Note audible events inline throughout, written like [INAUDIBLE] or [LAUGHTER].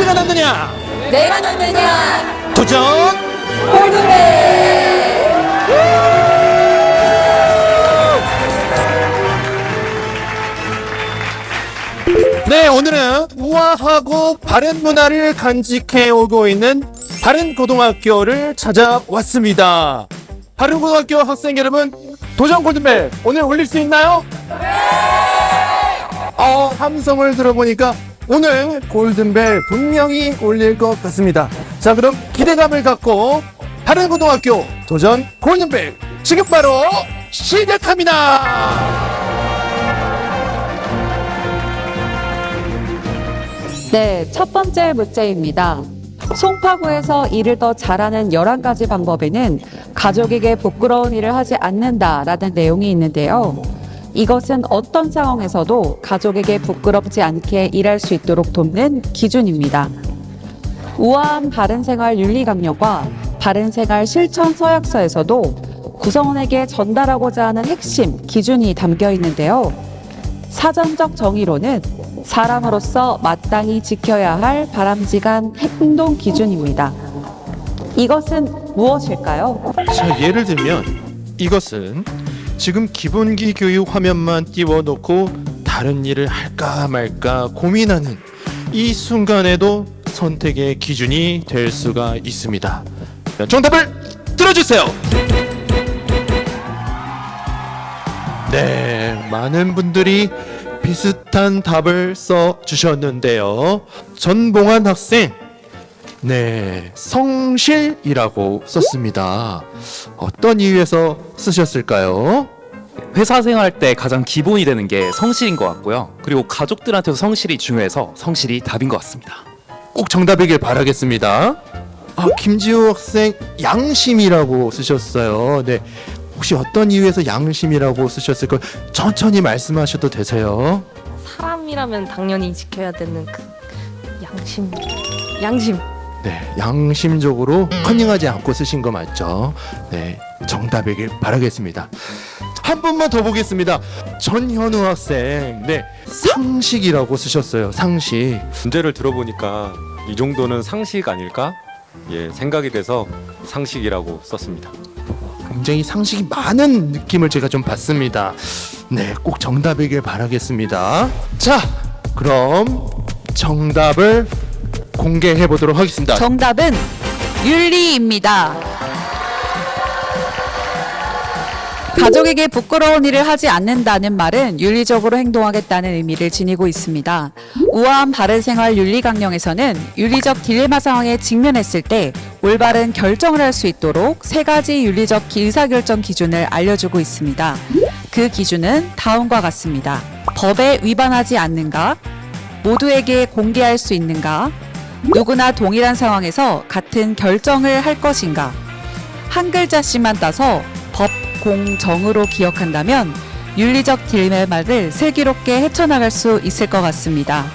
문제가 남느냐? 내가 넣느냐 도전! 골든벨 네, 오늘은 우아하고 바른 문화를 간직해 오고 있는 바른 고등학교를 찾아왔습니다. 바른 고등학교 학생 여러분, 도전 골든벨 오늘 올릴 수 있나요? 네! 어, 함성을 들어보니까 오늘 골든벨 분명히 올릴 것 같습니다. 자, 그럼 기대감을 갖고 바른 고등학교 도전 골든벨 지금 바로 시작합니다. 네, 첫 번째 문제입니다. 송파구에서 일을 더 잘하는 11가지 방법에는 가족에게 부끄러운 일을 하지 않는다라는 내용이 있는데요. 이것은 어떤 상황에서도 가족에게 부끄럽지 않게 일할 수 있도록 돕는 기준입니다. 우아한 바른생활 윤리강령과 바른생활 실천 서약서에서도 구성원에게 전달하고자 하는 핵심 기준이 담겨 있는데요. 사전적 정의로는 사람으로서 마땅히 지켜야 할 바람직한 행동 기준입니다. 이것은 무엇일까요? 자, 예를 들면 이것은 지금 기본기 교육 화면만 띄워놓고 다른 일을 할까 말까 고민하는 이 순간에도 선택의 기준이 될 수가 있습니다. 자, 정답을 들어주세요. 네, 많은 분들이 비슷한 답을 써 주셨는데요. 전봉환 학생, 네, 성실이라고 썼습니다. 어떤 이유에서 쓰셨을까요? 회사 생활 때 가장 기본이 되는 게 성실인 것 같고요. 그리고 가족들한테도 성실이 중요해서 성실이 답인 것 같습니다. 꼭 정답이길 바라겠습니다. 아, 김지호 학생 양심이라고 쓰셨어요. 네. 혹시 어떤 이유에서 양심이라고 쓰셨을까요? 천천히 말씀하셔도 되세요. 사람이라면 당연히 지켜야 되는 그 양심 양심 네, 양심적으로 커닝하지 않고 쓰신 거 맞죠? 네, 정답이길 바라겠습니다. 한 번만 더 보겠습니다. 전현우 학생, 네, 상식이라고 쓰셨어요. 상식. 문제를 들어보니까 이 정도는 상식 아닐까? 예, 생각이 돼서 상식이라고 썼습니다. 굉장히 상식이 많은 느낌을 제가 좀 받습니다. 네, 꼭 정답이길 바라겠습니다. 자, 그럼 정답을 공개해 보도록 하겠습니다. 정답은 윤리입니다. 가족에게 부끄러운 일을 하지 않는다는 말은 윤리적으로 행동하겠다는 의미를 지니고 있습니다. 우아한 바른 생활 윤리 강령에서는 윤리적 딜레마 상황에 직면했을 때 올바른 결정을 할 수 있도록 세 가지 윤리적 의사결정 기준을 알려주고 있습니다. 그 기준은 다음과 같습니다. 법에 위반하지 않는가? 모두에게 공개할 수 있는가? 누구나 동일한 상황에서 같은 결정을 할 것인가? 한 글자씩만 따서 법, 공, 정으로 기억한다면 윤리적 딜레마를 슬기롭게 헤쳐나갈 수 있을 것 같습니다.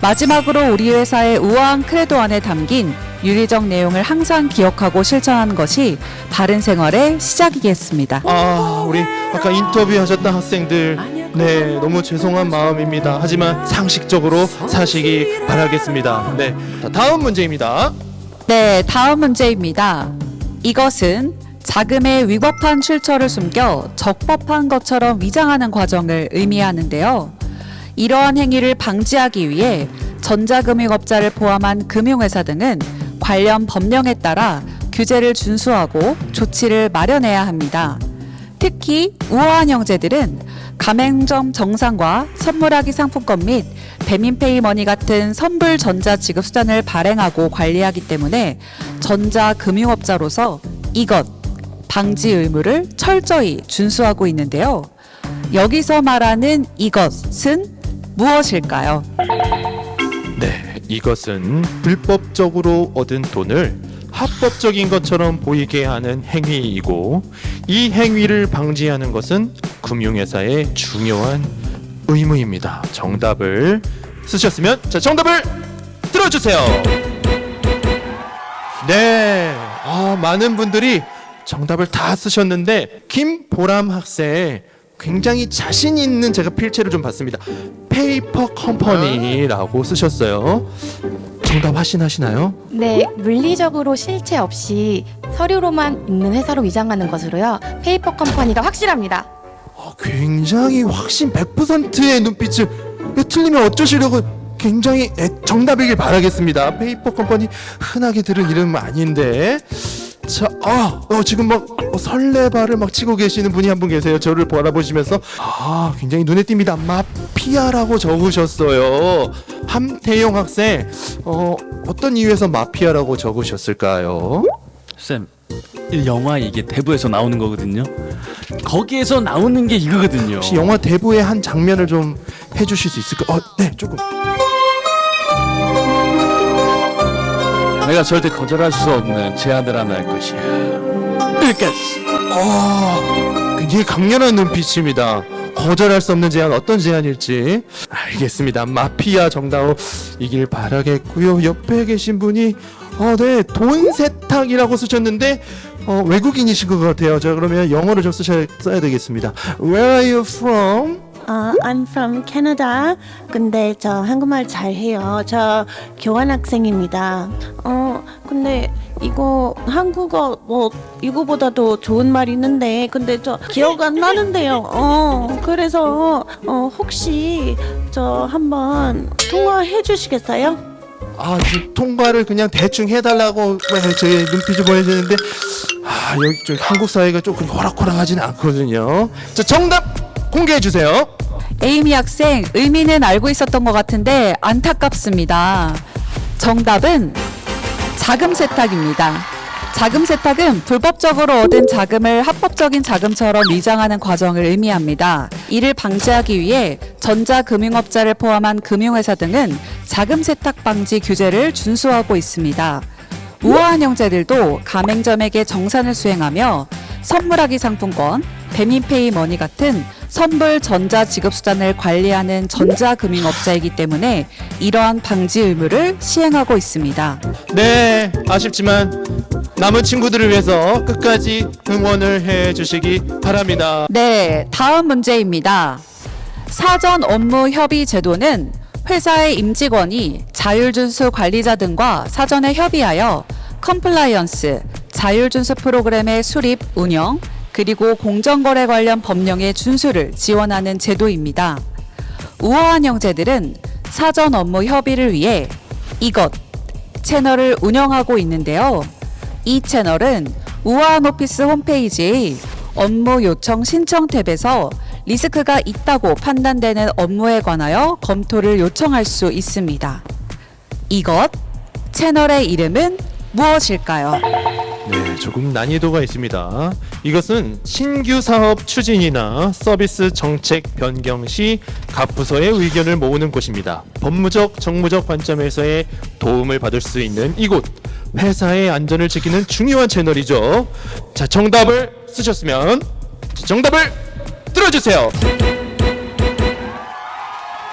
마지막으로 우리 회사의 우아한 크레도 안에 담긴 윤리적 내용을 항상 기억하고 실천하는 것이 바른 생활의 시작이겠습니다. 아, 우리 아까 인터뷰하셨던 학생들, 네, 너무 죄송한 마음입니다. 하지만 상식적으로 사시기 바라겠습니다. 네, 자, 다음 문제입니다. 네, 다음 문제입니다. 이것은 자금의 위법한 출처를 숨겨 적법한 것처럼 위장하는 과정을 의미하는데요. 이러한 행위를 방지하기 위해 전자금융업자를 포함한 금융회사 등은 관련 법령에 따라 규제를 준수하고 조치를 마련해야 합니다. 특히 우아한 형제들은 가맹점 정상과 선물하기 상품권 및 배민페이 머니 같은 선불 전자 지급 수단을 발행하고 관리하기 때문에 전자 금융업자로서 이것 방지 의무를 철저히 준수하고 있는데요. 여기서 말하는 이것은 무엇일까요? 네, 이것은 불법적으로 얻은 돈을 합법적인 것처럼 보이게 하는 행위이고 이 행위를 방지하는 것은 금융회사의 중요한 의무입니다. 정답을 쓰셨으면 자 정답을 들어주세요. 네, 아, 많은 분들이 정답을 다 쓰셨는데 김보람 학생 굉장히 자신 있는 제가 필체를 좀 봤습니다. 페이퍼 컴퍼니라고 쓰셨어요. 정답 확신하시나요? 네, 물리적으로 실체 없이 서류로만 있는 회사로 위장하는 것으로요. 페이퍼 컴퍼니가 확실합니다. 어, 굉장히 확신 100%의 눈빛을 이거 틀리면 어쩌시려고 굉장히 애- 정답이길 바라겠습니다. 페이퍼 컴퍼니 흔하게 들은 이름 아닌데 자, 아, 어, 지금 막 어, 설레발을 막 치고 계시는 분이 한 분 계세요. 저를 바라보시면서 아, 굉장히 눈에 띕니다. 마피아라고 적으셨어요. 함태용 학생, 어, 어떤 이유에서 마피아라고 적으셨을까요? 쌤, 이 영화 이게 대부에서 나오는 거거든요. 거기에서 나오는 게 이거거든요. 혹시 영화 대부의 한 장면을 좀 해주실 수 있을까요? 어, 네, 조금. 내가 절대 거절할 수 없는 제안을 하나 할 것이야. 여기까지. 어, 굉장히 강렬한 눈빛입니다. 거절할 수 없는 제안 어떤 제안일지 알겠습니다. 마피아 정다우 이길 바라겠고요. 옆에 계신 분이 어 네 돈 세탁이라고 쓰셨는데 어, 외국인이신 것 같아요. 자 그러면 영어로 좀 쓰셔야 써야 되겠습니다. Where are you from? 어, I'm from Canada. 근데 저 한국말 잘해요. 저 교환학생입니다. 어, 근데 이거 한국어 뭐 이거보다도 좋은 말 있는데 근데 저 기억 안 나는데요. 어, 그래서 어 혹시 저 한번 통화해 주시겠어요? 아, 지금 통과를 그냥 대충 해달라고 제 눈빛을 보내주는데 아 여기 좀 한국 사회가 조금 호락호락하지는 않거든요. 자 정답 공개해 주세요. 에이미 학생 의미는 알고 있었던 것 같은데 안타깝습니다. 정답은 자금 세탁입니다. 자금 세탁은 불법적으로 얻은 자금을 합법적인 자금처럼 위장하는 과정을 의미합니다. 이를 방지하기 위해 전자금융업자를 포함한 금융회사 등은 자금 세탁 방지 규제를 준수하고 있습니다. 우아한 형제들도 가맹점에게 정산을 수행하며 선물하기 상품권, 배민페이 머니 같은 선불 전자 지급 수단을 관리하는 전자금융업자이기 때문에 이러한 방지 의무를 시행하고 있습니다. 네, 아쉽지만 남은 친구들을 위해서 끝까지 응원을 해 주시기 바랍니다. 네, 다음 문제입니다. 사전 업무 협의 제도는 회사의 임직원이 자율준수 관리자 등과 사전에 협의하여 컴플라이언스, 자율준수 프로그램의 수립, 운영, 그리고 공정거래 관련 법령의 준수를 지원하는 제도입니다. 우아한 형제들은 사전 업무 협의를 위해 이것 채널을 운영하고 있는데요. 이 채널은 우아한 오피스 홈페이지의 업무 요청 신청 탭에서 리스크가 있다고 판단되는 업무에 관하여 검토를 요청할 수 있습니다. 이것 채널의 이름은 무엇일까요? 네, 조금 난이도가 있습니다. 이것은 신규 사업 추진이나 서비스 정책 변경 시 각 부서의 의견을 모으는 곳입니다. 법무적, 정무적 관점에서의 도움을 받을 수 있는 이곳 회사의 안전을 지키는 중요한 채널이죠. 자, 정답을 쓰셨으면 정답을 들어주세요.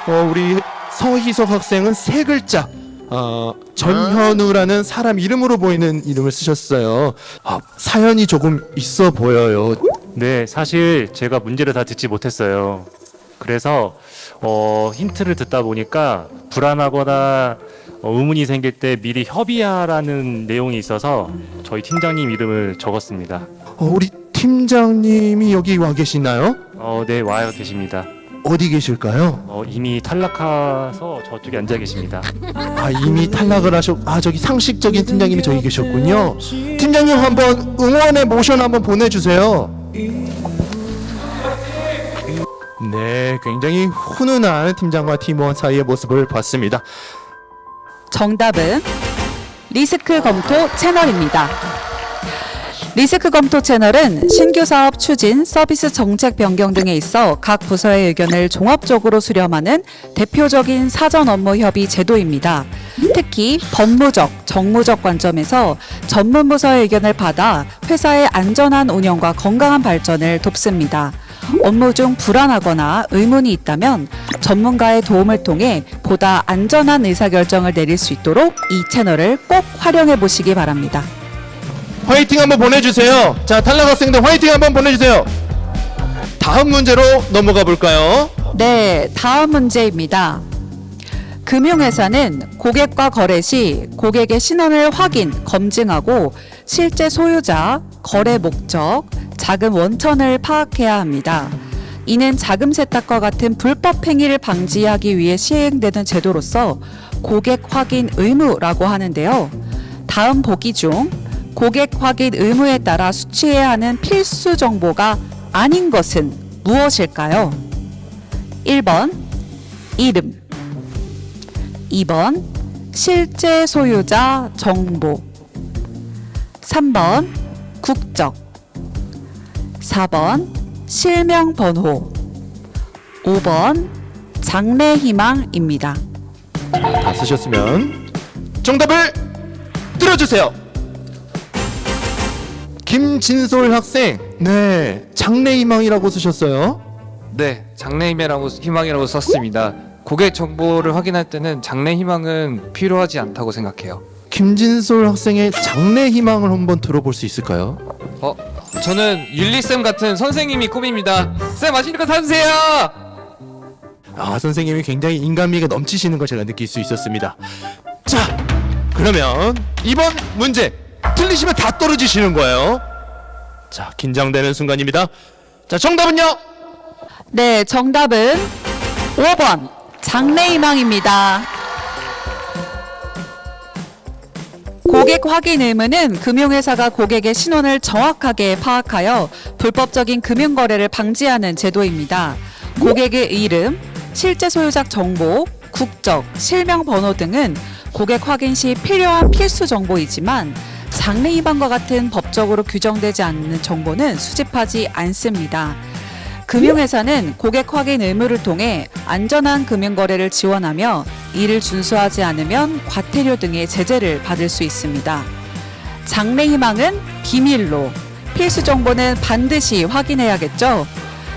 어, 우리 서희석 학생은 세 글자. 어, 전현우라는 사람 이름으로 보이는 이름을 쓰셨어요. 아, 사연이 조금 있어 보여요. 네, 사실 제가 문제를 다 듣지 못했어요. 그래서 어, 힌트를 듣다 보니까 불안하거나 어, 의문이 생길 때 미리 협의하라는 내용이 있어서 저희 팀장님 이름을 적었습니다. 어, 우리 팀장님이 여기 와 계시나요? 어, 네, 와 계십니다. 어디 계실까요? 어, 이미 탈락해서 저쪽에 앉아 계십니다. 아 이미 탈락을 하셨. 아 저기 상식적인 팀장님이 저기 계셨군요. 팀장님 한번 응원의 모션 한번 보내주세요. 네, 굉장히 훈훈한 팀장과 팀원 사이의 모습을 봤습니다. 정답은 리스크 검토 채널입니다. 리스크 검토 채널은 신규 사업 추진, 서비스 정책 변경 등에 있어 각 부서의 의견을 종합적으로 수렴하는 대표적인 사전 업무 협의 제도입니다. 특히 법무적, 정무적 관점에서 전문 부서의 의견을 받아 회사의 안전한 운영과 건강한 발전을 돕습니다. 업무 중 불안하거나 의문이 있다면 전문가의 도움을 통해 보다 안전한 의사결정을 내릴 수 있도록 이 채널을 꼭 활용해 보시기 바랍니다. 화이팅 한번 보내주세요. 자 탈락 학생들 화이팅 한번 보내주세요. 다음 문제로 넘어가 볼까요? 네, 다음 문제입니다. 금융회사는 고객과 거래 시 고객의 신원을 확인, 검증하고 실제 소유자, 거래 목적, 자금 원천을 파악해야 합니다. 이는 자금 세탁과 같은 불법 행위를 방지하기 위해 시행되는 제도로서 고객 확인 의무라고 하는데요. 다음 보기 중 고객 확인 의무에 따라 수취해야 하는 필수 정보가 아닌 것은 무엇일까요? 1번 이름 2번 실제 소유자 정보 3번 국적 4번 실명 번호 5번 장래 희망입니다. 다 쓰셨으면 정답을 들어주세요. 김진솔 학생, 네 장래희망이라고 쓰셨어요. 네, 장래희망이라고 희망이라고 썼습니다. 고객 정보를 확인할 때는 장래희망은 필요하지 않다고 생각해요. 김진솔 학생의 장래희망을 한번 들어볼 수 있을까요? 어, 저는 윤리 쌤 같은 선생님이 꿈입니다. 쌤 맛있는 거 사주세요. 아 선생님이 굉장히 인간미가 넘치시는 걸 제가 느낄 수 있었습니다. 자, 그러면 이번 문제 틀리시면 다 떨어지시는 거예요. 자, 긴장되는 순간입니다. 자, 정답은요? 네, 정답은 5번 장래희망입니다. 고객 확인 의무는 금융회사가 고객의 신원을 정확하게 파악하여 불법적인 금융거래를 방지하는 제도입니다. 고객의 이름, 실제 소유자 정보, 국적, 실명 번호 등은 고객 확인 시 필요한 필수 정보이지만 장래희망과 같은 법적으로 규정되지 않는 정보는 수집하지 않습니다. 금융회사는 고객 확인 의무를 통해 안전한 금융거래를 지원하며 이를 준수하지 않으면 과태료 등의 제재를 받을 수 있습니다. 장래 희망은 비밀로, 필수 정보는 반드시 확인해야겠죠.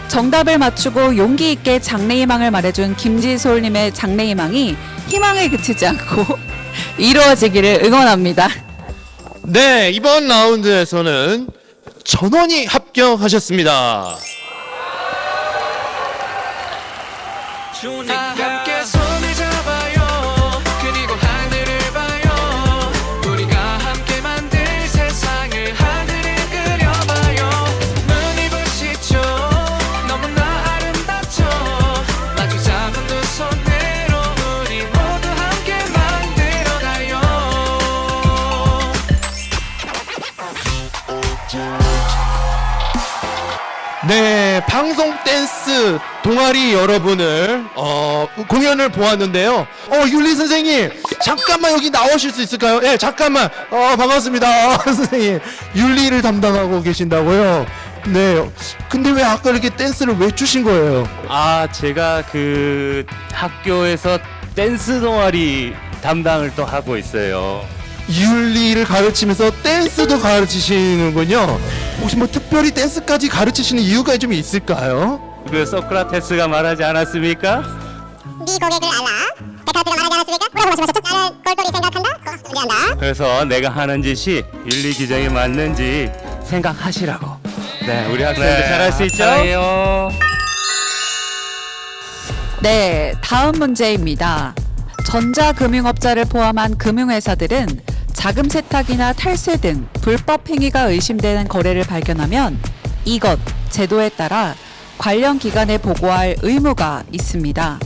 정답을 맞추고 용기 있게 장래 희망을 말해준 김지솔님의 장래 희망이 희망에 그치지 않고 [LAUGHS] 이루어지기를 응원합니다. 네, 이번 라운드에서는 전원이 합격하셨습니다. 방송 댄스 동아리 여러분을 어, 공연을 보았는데요. 어, 윤리 선생님, 잠깐만 여기 나오실 수 있을까요? 예, 잠깐만. 어, 반갑습니다. 어, [LAUGHS] 선생님, 윤리를 담당하고 계신다고요? 네. 근데 왜 아까 이렇게 댄스를 왜 주신 거예요? 아 제가 그 학교에서 댄스 동아리 담당을 또 하고 있어요. 윤리를 가르치면서 댄스도 가르치시는군요. 혹시 뭐 특별히 댄스까지 가르치시는 이유가 좀 있을까요? 그 소크라테스가 말하지 않았습니까? 네 고객을 알라. 데카르트가 말하지 않았습니까? 뭐라고 말씀하셨죠? 나를 똘똘히 생각한다. 그거 존재한다. 그래서 내가 하는 짓이 윤리 규정에 맞는지 생각하시라고. 네, 우리 학생들 잘할 수 있죠? 사랑해요. 네, 다음 문제입니다. 전자금융업자를 포함한 금융회사들은 자금 세탁이나 탈세 등 불법 행위가 의심되는 거래를 발견하면 이것 제도에 따라 관련 기관에 보고할 의무가 있습니다.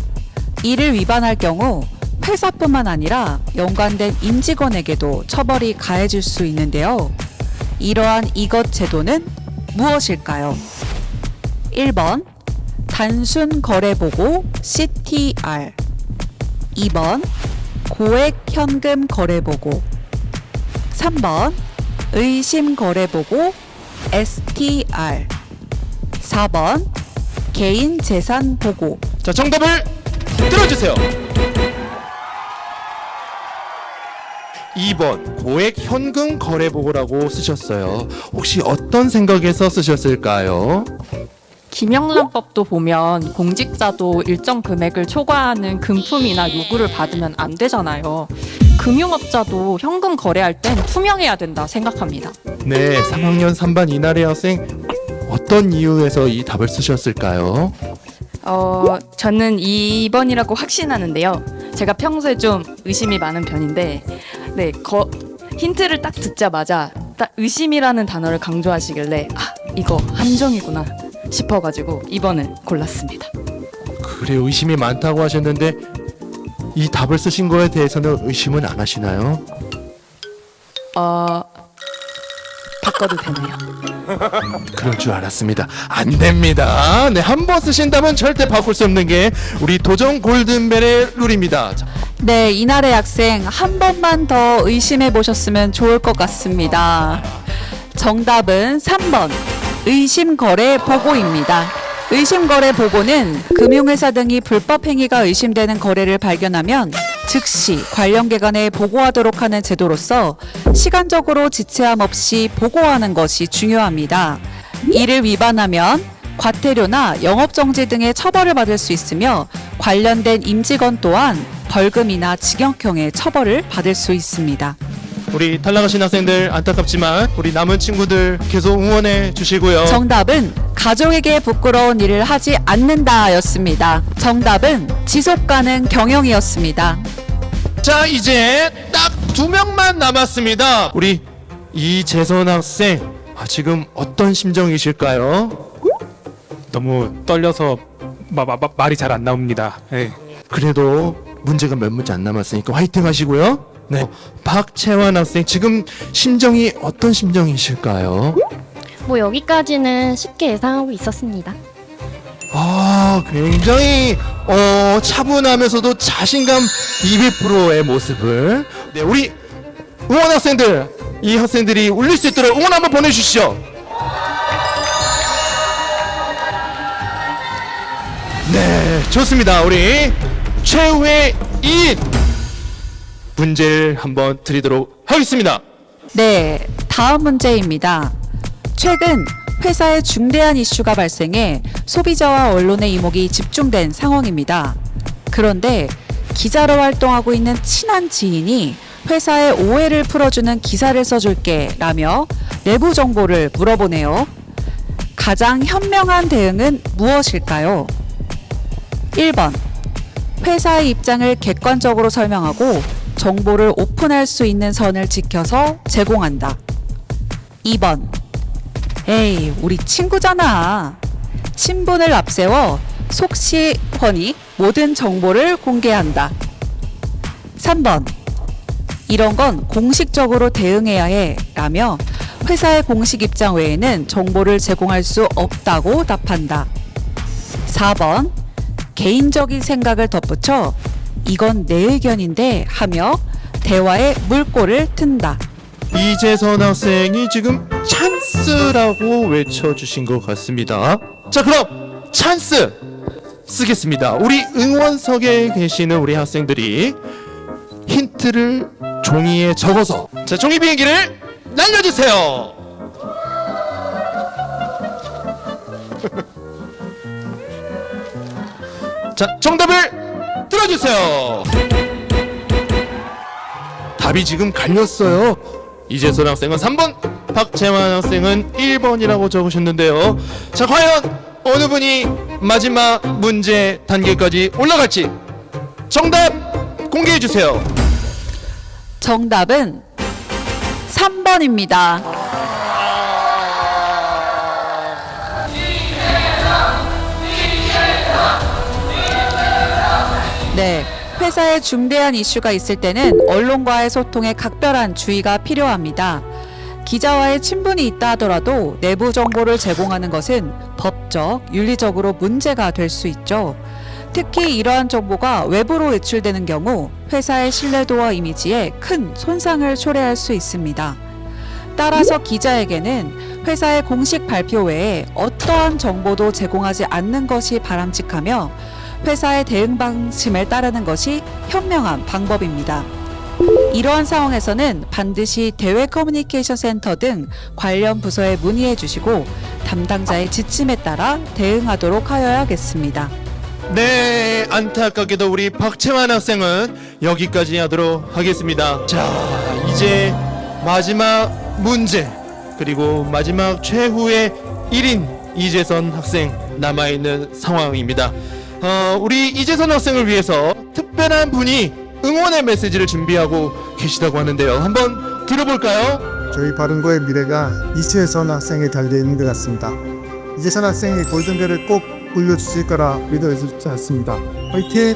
이를 위반할 경우 회사뿐만 아니라 연관된 임직원에게도 처벌이 가해질 수 있는데요. 이러한 이것 제도는 무엇일까요? 1번 단순 거래 보고 CTR 2번 고액 현금 거래 보고 3번 의심 거래 보고 STR 4번 개인 재산 보고 자, 정답을 들어주세요. 2번 고액 현금 거래 보고라고 쓰셨어요. 혹시 어떤 생각에서 쓰셨을까요? 김영란법도 보면 공직자도 일정 금액을 초과하는 금품이나 요구를 받으면 안 되잖아요. 금융업자도 현금 거래할 땐 투명해야 된다 생각합니다. 네, 3학년 3반 이나래 학생 어떤 이유에서 이 답을 쓰셨을까요? 어, 저는 2번이라고 확신하는데요. 제가 평소에 좀 의심이 많은 편인데, 네, 거, 힌트를 딱 듣자마자 딱 의심이라는 단어를 강조하시길래, 아, 이거 함정이구나 싶어가지고 2번을 골랐습니다. 그래 의심이 많다고 하셨는데 이 답을 쓰신 거에 대해서는 의심은 안 하시나요? 어, 바꿔도 되나요? 그럴 줄 알았습니다. 안 됩니다. 네, 한 번 쓰신다면 절대 바꿀 수 없는 게 우리 도전 골든벨의 룰입니다. 자, 네, 이날의 학생 한 번만 더 의심해 보셨으면 좋을 것 같습니다. 정답은 3번 의심 거래 보고입니다. 의심거래 보고는 금융회사 등이 불법 행위가 의심되는 거래를 발견하면 즉시 관련 기관에 보고하도록 하는 제도로서 시간적으로 지체함 없이 보고하는 것이 중요합니다. 이를 위반하면 과태료나 영업정지 등의 처벌을 받을 수 있으며 관련된 임직원 또한 벌금이나 징역형의 처벌을 받을 수 있습니다. 우리 탈락하신 학생들 안타깝지만 우리 남은 친구들 계속 응원해 주시고요. 정답은 가족에게 부끄러운 일을 하지 않는다였습니다. 정답은 지속 가능 경영이었습니다. 자 이제 딱 두 명만 남았습니다. 우리 이재선 학생 아, 지금 어떤 심정이실까요? 너무 떨려서 마, 마, 마, 말이 잘 안 나옵니다. 네. 그래도 문제가 몇 문제 안 남았으니까 화이팅 하시고요. 네, 박채환 학생 지금 심정이 어떤 심정이실까요? 뭐 여기까지는 쉽게 예상하고 있었습니다. 아, 굉장히 어, 차분하면서도 자신감 200%의 모습을 네, 우리 응원 학생들 이 학생들이 울릴 수 있도록 응원 한번 보내주시죠. 네, 좋습니다. 우리 최후의 2인 문제를 한번 드리도록 하겠습니다. 네, 다음 문제입니다. 최근 회사에 중대한 이슈가 발생해 소비자와 언론의 이목이 집중된 상황입니다. 그런데 기자로 활동하고 있는 친한 지인이 회사의 오해를 풀어주는 기사를 써줄게 라며 내부 정보를 물어보네요. 가장 현명한 대응은 무엇일까요? 1번. 회사의 입장을 객관적으로 설명하고 정보를 오픈할 수 있는 선을 지켜서 제공한다. 2번. 에이, 우리 친구잖아. 친분을 앞세워 속시원히 모든 정보를 공개한다. 3번. 이런 건 공식적으로 대응해야 해. 라며 회사의 공식 입장 외에는 정보를 제공할 수 없다고 답한다. 4번. 개인적인 생각을 덧붙여 이건 내 의견인데 하며 대화에 물꼬를 튼다. 이재선 학생이 지금 찬스라고 외쳐주신 것 같습니다. 자, 그럼 찬스 쓰겠습니다. 우리 응원석에 계시는 우리 학생들이 힌트를 종이에 적어서 자 종이 비행기를 날려주세요. [LAUGHS] 자 정답을 들어주세요. 답이 지금 갈렸어요. 이재선 학생은 3번, 박재환 학생은 1번이라고 적으셨는데요. 자, 과연 어느 분이 마지막 문제 단계까지 올라갈지 정답 공개해 주세요. 정답은 3번입니다. 네. 회사에 중대한 이슈가 있을 때는 언론과의 소통에 각별한 주의가 필요합니다. 기자와의 친분이 있다 하더라도 내부 정보를 제공하는 것은 법적, 윤리적으로 문제가 될 수 있죠. 특히 이러한 정보가 외부로 유출되는 경우 회사의 신뢰도와 이미지에 큰 손상을 초래할 수 있습니다. 따라서 기자에게는 회사의 공식 발표 외에 어떠한 정보도 제공하지 않는 것이 바람직하며 회사의 대응 방침을 따르는 것이 현명한 방법입니다. 이러한 상황에서는 반드시 대외 커뮤니케이션 센터 등 관련 부서에 문의해 주시고 담당자의 지침에 따라 대응하도록 하여야겠습니다. 네, 안타깝게도 우리 박채환 학생은 여기까지 하도록 하겠습니다. 자, 이제 마지막 문제 그리고 마지막 최후의 1인 이재선 학생 남아있는 상황입니다. 어, 우리 이재선 학생을 위해서 특별한 분이 응원의 메시지를 준비하고 계시다고 하는데요. 한번 들어볼까요? 저희 바른거의 미래가 이수혜선 학생에 달려있는 것 같습니다. 이재선 학생이 골든벨을 꼭 울려주실 거라 믿어주지 않습니다. 화이팅!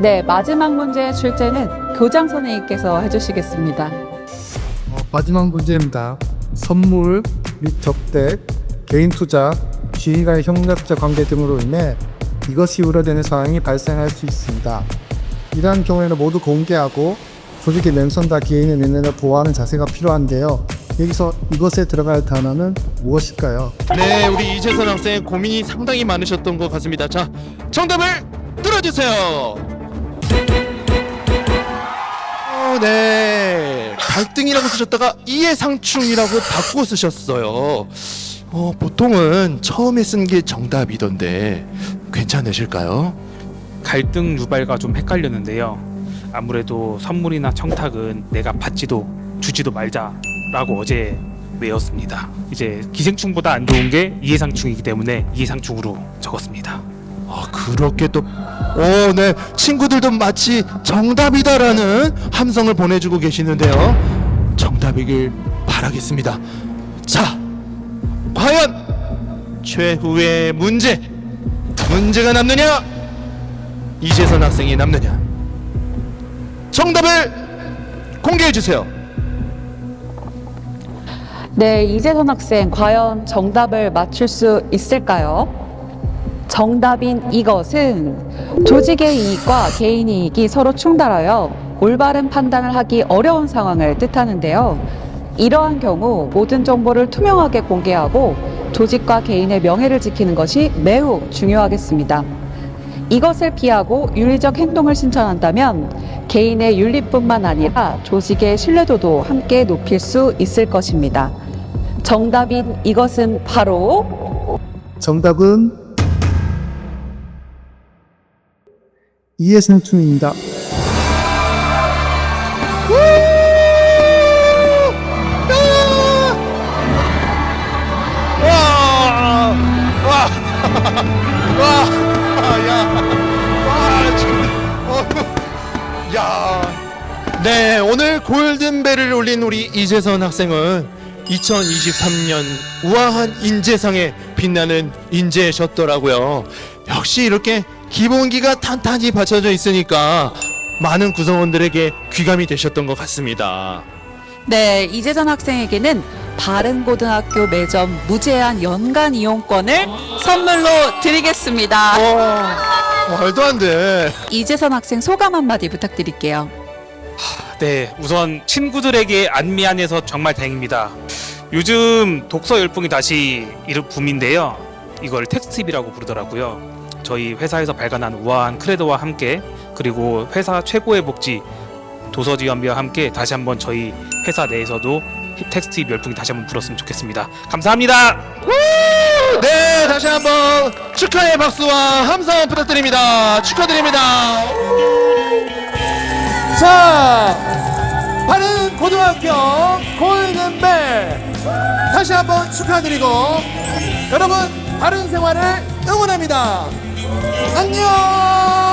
네, 마지막 문제의 출제는 교장 선생님께서 해주시겠습니다. 어, 마지막 문제입니다. 선물 및 적대, 개인 투자, 지위간의 협력자 관계 등으로 인해 이것이 우려되는 상황이 발생할 수 있습니다. 이러한 경우에는 모두 공개하고 조직의 명성과 개인의 명예를 보호하는 자세가 필요한데요. 여기서 이것에 들어갈 단어는 무엇일까요? 네, 우리 이재선 학생 고민이 상당히 많으셨던 것 같습니다. 자, 정답을 들어주세요. 어, 네, 갈등이라고 쓰셨다가 이해상충이라고 바꿔 쓰셨어요. 어, 보통은 처음에 쓴 게 정답이던데 괜찮으실까요? 갈등 유발과 좀 헷갈렸는데요. 아무래도 선물이나 청탁은 내가 받지도 주지도 말자라고 어제 외웠습니다. 이제 기생충보다 안 좋은 게 이해상충이기 때문에 이해상충으로 적었습니다. 아, 그렇게 또, 오, 네, 친구들도 마치 정답이다라는 함성을 보내주고 계시는데요. 정답이길 바라겠습니다. 자, 과연 최후의 문제, 문제가 남느냐? 이재선 학생이 남느냐? 정답을 공개해 주세요. 네, 이재선 학생 과연 정답을 맞출 수 있을까요? 정답인 이것은 조직의 이익과 개인 이익이 서로 충돌하여 올바른 판단을 하기 어려운 상황을 뜻하는데요. 이러한 경우 모든 정보를 투명하게 공개하고 조직과 개인의 명예를 지키는 것이 매우 중요하겠습니다. 이것을 피하고 윤리적 행동을 신청한다면 개인의 윤리뿐만 아니라 조직의 신뢰도도 함께 높일 수 있을 것입니다. 정답인 이것은 바로 정답은 이해상충입니다. 네, 오늘 골든벨을 올린 우리 이재선 학생은 2023년 우아한 인재상에 빛나는 인재셨더라고요. 역시 이렇게 기본기가 탄탄히 받쳐져 있으니까 많은 구성원들에게 귀감이 되셨던 것 같습니다. 네, 이재선 학생에게는 바른 고등학교 매점 무제한 연간 이용권을 선물로 드리겠습니다. 말도 안 돼. 이재선 학생 소감 한마디 부탁드릴게요. 네, 우선 친구들에게 안 미안해서 정말 다행입니다. 요즘 독서 열풍이 다시 이름 붐인데요. 이걸 텍스트입이라고 부르더라고요. 저희 회사에서 발간한 우아한 크레도와 함께 그리고 회사 최고의 복지 도서지원비와 함께 다시 한번 저희 회사 내에서도 텍스트입 열풍이 다시 한번 불었으면 좋겠습니다. 감사합니다. 네, 다시 한번 축하의 박수와 함성 부탁드립니다. 축하드립니다. 자, 바른 고등학교 골든벨 다시 한번 축하드리고 여러분 바른 생활을 응원합니다. 안녕.